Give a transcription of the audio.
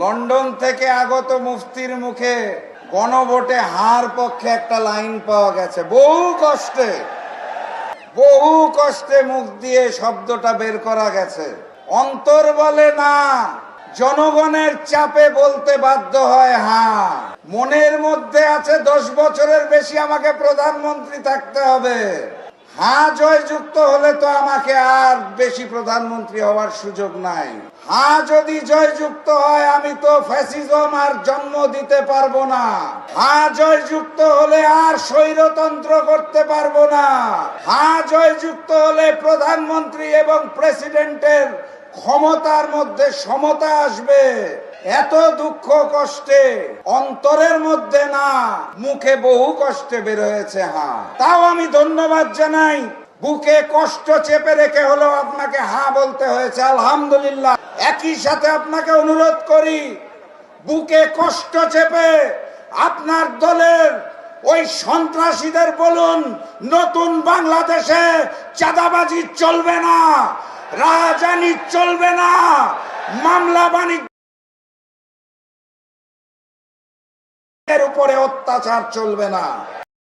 London থেকে আগত মুফতির মুখে গণভোটে হার পক্ষে একটা লাইন পাওয়া গেছে। বহু কষ্টে বহু কষ্টে মুখ দিয়ে শব্দটা বের করা গেছে। অন্তর বলে না, জনগণের চাপে বলতে বাধ্য হয় হ্যাঁ মনের মধ্যে আছে দশ বছরের বেশি আমাকে প্রধানমন্ত্রী থাকতে হবে। হ্যাঁ জয়যুক্ত হলে তো আমাকে আর বেশি প্রধানমন্ত্রী হওয়ার সুযোগ নাই। হ্যাঁ যদি জয়যুক্ত হয়, আমি তো ফ্যাসিজম আর জন্ম দিতে পারব না। হ্যাঁ জয়যুক্ত হলে আর স্বৈরতন্ত্র করতে পারব না। হ্যাঁ জয়যুক্ত হলে প্রধানমন্ত্রী এবং প্রেসিডেন্টের ক্ষমতার মধ্যে সমতা আসবে। এত দুঃখ কষ্টে অন্তরের মধ্যে না, মুখে বহু কষ্টে বের হয়েছে হ্যাঁ তাও আমি ধন্যবাদ জানাই। বুকে কষ্ট চেপে রেখে হলেও আপনাকে হা বলতে হয়েছে, আলহামদুলিল্লাহ। একই সাথে আপনাকে অনুরোধ করি, বুকে কষ্ট চেপে আপনার দলের ওই সন্ত্রাসীদের বলুন, নতুন বাংলাদেশে চাঁদাবাজি চলবে না রাজানি চলবে না, মামলা বাণিজ্য এর উপরে অত্যাচার চলবে না।